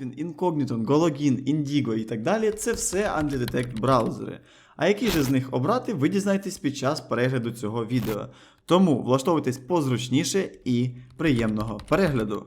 Incognito, Gologin, Indigo і так далі це все антидетект браузери. А які ж з них обрати, ви дізнаєтесь під час перегляду цього відео. Тому влаштовуйтесь позручніше і приємного перегляду.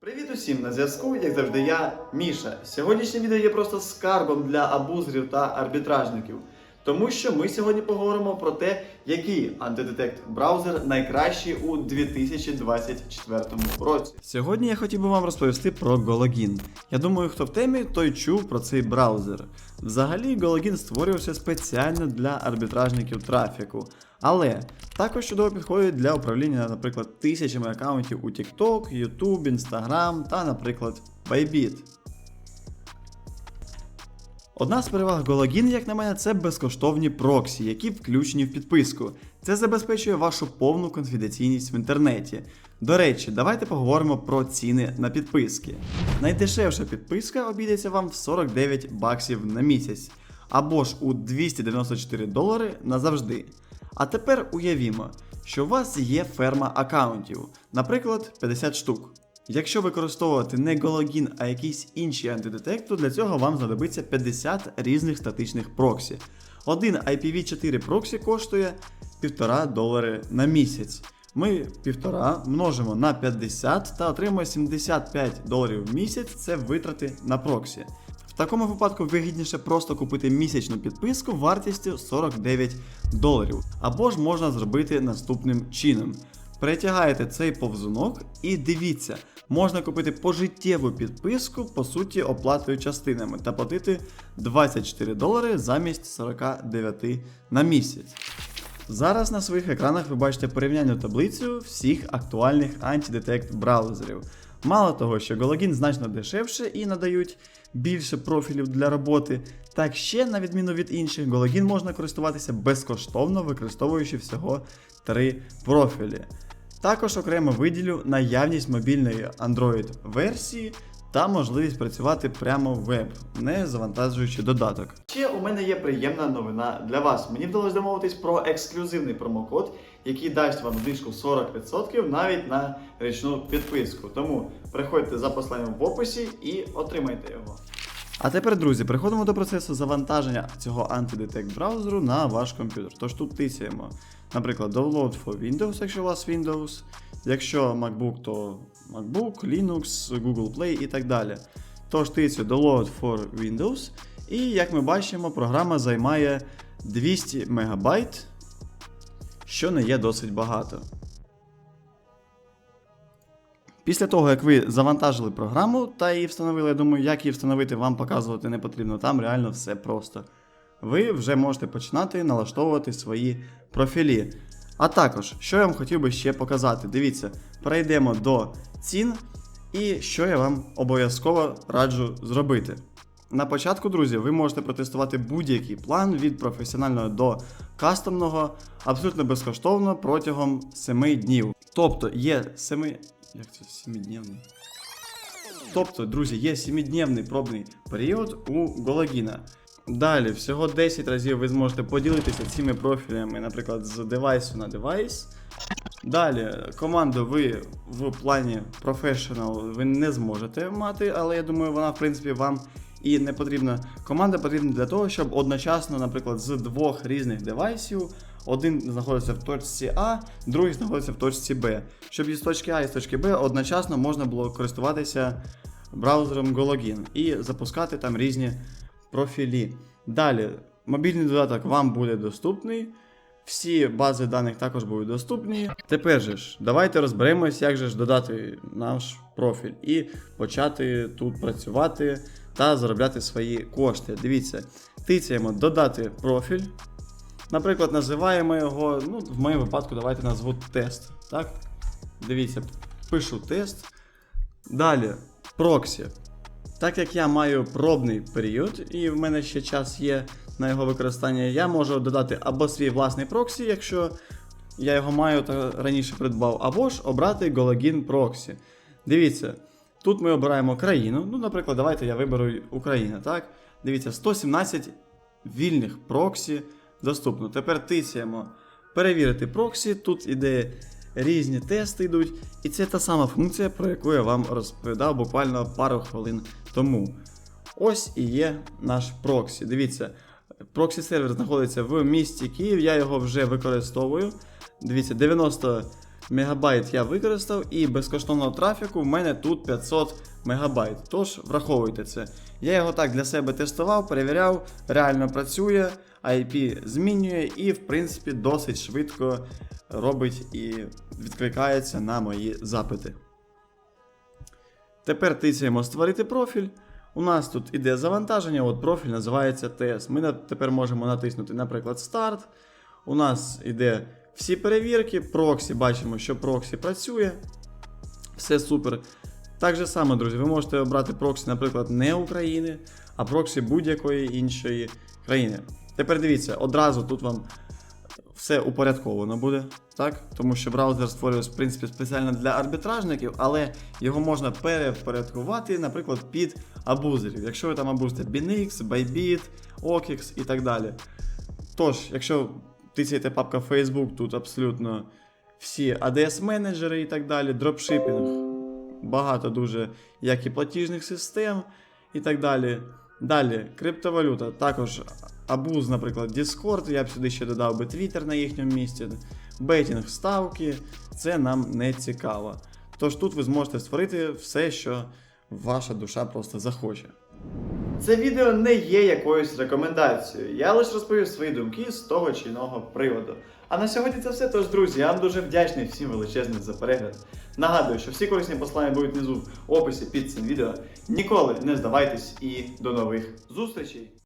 Привіт усім на зв'язку, як завжди, я Міша. Сьогоднішнє відео є просто скарбом для абузерів та арбітражників. Тому що ми сьогодні поговоримо про те, який антидетект браузер найкращий у 2024 році. Сьогодні я хотів би вам розповісти про Gologin. Я думаю, хто в темі, той чув про цей браузер. Взагалі, Gologin створювався спеціально для арбітражників трафіку, але також чудово підходить для управління, наприклад, тисячами аккаунтів у TikTok, YouTube, Instagram та, наприклад, Bybit. Одна з переваг Gologin, як на мене, це безкоштовні проксі, які включені в підписку. Це забезпечує вашу повну конфіденційність в інтернеті. До речі, давайте поговоримо про ціни на підписки. Найдешевша підписка обійдеться вам в 49 баксів на місяць, або ж у 294 долари назавжди. А тепер уявімо, що у вас є ферма аккаунтів, наприклад, 50 штук. Якщо використовувати не Gologin, а якийсь інший антидетект, то для цього вам знадобиться 50 різних статичних проксі. Один IPv4 проксі коштує 1,5 долари на місяць. Ми 1,5 множимо на 50 та отримуємо 75 доларів в місяць це витрати на проксі. В такому випадку вигідніше просто купити місячну підписку вартістю 49 доларів. Або ж можна зробити наступним чином. Перетягаєте цей повзунок і дивіться, можна купити пожиттєву підписку, по суті, оплатою частинами та платити 24 долари замість 49 на місяць. Зараз на своїх екранах ви бачите порівняльну таблицю всіх актуальних антидетект браузерів. Мало того, що Gologin значно дешевше і надають більше профілів для роботи, так ще, на відміну від інших, Gologin можна користуватися безкоштовно, використовуючи всього три профілі. Також окремо виділю наявність мобільної Android версії та можливість працювати прямо в веб, не завантажуючи додаток. Ще у мене є приємна новина для вас. Мені вдалося домовитись про ексклюзивний промокод, який дасть вам знижку 40% навіть на річну підписку. Тому приходьте за посиланням в описі і отримайте його. А тепер, друзі, переходимо до процесу завантаження цього антидетект браузеру на ваш комп'ютер. Тож тут тисяємо, наприклад, Download for Windows, якщо у вас Windows. Якщо MacBook, то MacBook, Linux, Google Play і так далі. Тож тицю Download for Windows. І як ми бачимо, програма займає 200 МБ, що не є досить багато. Після того, як ви завантажили програму та її встановили, я думаю, як її встановити, вам показувати не потрібно. Там реально все просто. Ви вже можете починати налаштовувати свої профілі. А також, що я вам хотів би ще показати, дивіться, перейдемо до цін, і що я вам обов'язково раджу зробити. На початку, друзі, ви можете протестувати будь-який план від професіонального до кастомного абсолютно безкоштовно протягом 7 днів. Тобто є 7. Як це 7-дневний? Тобто, друзі, є 7-дневний пробний період у Гологіна. Далі, всього 10 разів ви зможете поділитися цими профілями, наприклад, з девайсу на девайс. Далі, команду ви в плані Professional ви не зможете мати, але я думаю, вона, в принципі, вам і не потрібна. Команда потрібна для того, щоб одночасно, наприклад, з двох різних девайсів один знаходиться в точці А, другий знаходиться в точці Б. Щоб із точки А і з точки Б одночасно можна було користуватися браузером Gologin і запускати там різні профілі. Далі, мобільний додаток вам буде доступний. Всі бази даних також будуть доступні. Тепер же ж, давайте розберемось, як же ж додати наш профіль і почати тут працювати та заробляти свої кошти. Дивіться, тицяємо додати профіль. Наприклад, називаємо його, ну, в моєму випадку, давайте назву тест. Так? Дивіться, пишу тест. Далі, проксі. Так як я маю пробний період, і в мене ще час є на його використання, я можу додати або свій власний проксі, якщо я його маю та раніше придбав, або ж обрати Gologin проксі. Дивіться, тут ми обираємо країну. Ну, наприклад, давайте я виберу Україна. так? Дивіться, 117 вільних проксі доступно. Тепер тицяємо перевірити проксі. Тут іде різні тести йдуть. І це та сама функція, про яку я вам розповідав буквально пару хвилин тому. Ось і є наш проксі. Дивіться, проксі сервер знаходиться в місті Київ, я його вже використовую. Дивіться, 90 мегабайт я використав, і безкоштовного трафіку в мене тут 500 мегабайт. Тож враховуйте це. Я його так для себе тестував, перевіряв, реально працює, IP змінює і, в принципі, досить швидко робить і відкликається на мої запити. Тепер тицяємо створити профіль. У нас тут іде завантаження, от профіль називається TS. Ми тепер можемо натиснути, наприклад, старт. У нас іде всі перевірки, проксі, бачимо, що проксі працює. Все супер. Так же само, друзі, ви можете обрати проксі, наприклад, не України, а проксі будь-якої іншої країни. Тепер дивіться, одразу тут вам все упорядковано буде, так? Тому що браузер створювався, в принципі, спеціально для арбітражників, але його можна перевпорядкувати, наприклад, під абузерів. Якщо ви там абузите BNX, Bybit, OKX і так далі. Тож, якщо тицяєте папка Facebook, тут абсолютно всі ADS менеджери і так далі, дропшипінг, багато дуже як і платіжних систем і так далі. Далі, криптовалюта, також абуз, наприклад, Discord, я б сюди ще додав би Twitter на їхньому місці, бейтінг ставки, це нам не цікаво. Тож тут ви зможете створити все, що ваша душа просто захоче. Це відео не є якоюсь рекомендацією. Я лише розповів свої думки з того чи іного приводу. А на сьогодні це все. Тож, друзі, я вам дуже вдячний всім величезним за перегляд. Нагадую, що всі корисні послання будуть внизу в описі під цим відео. Ніколи не здавайтесь і до нових зустрічей!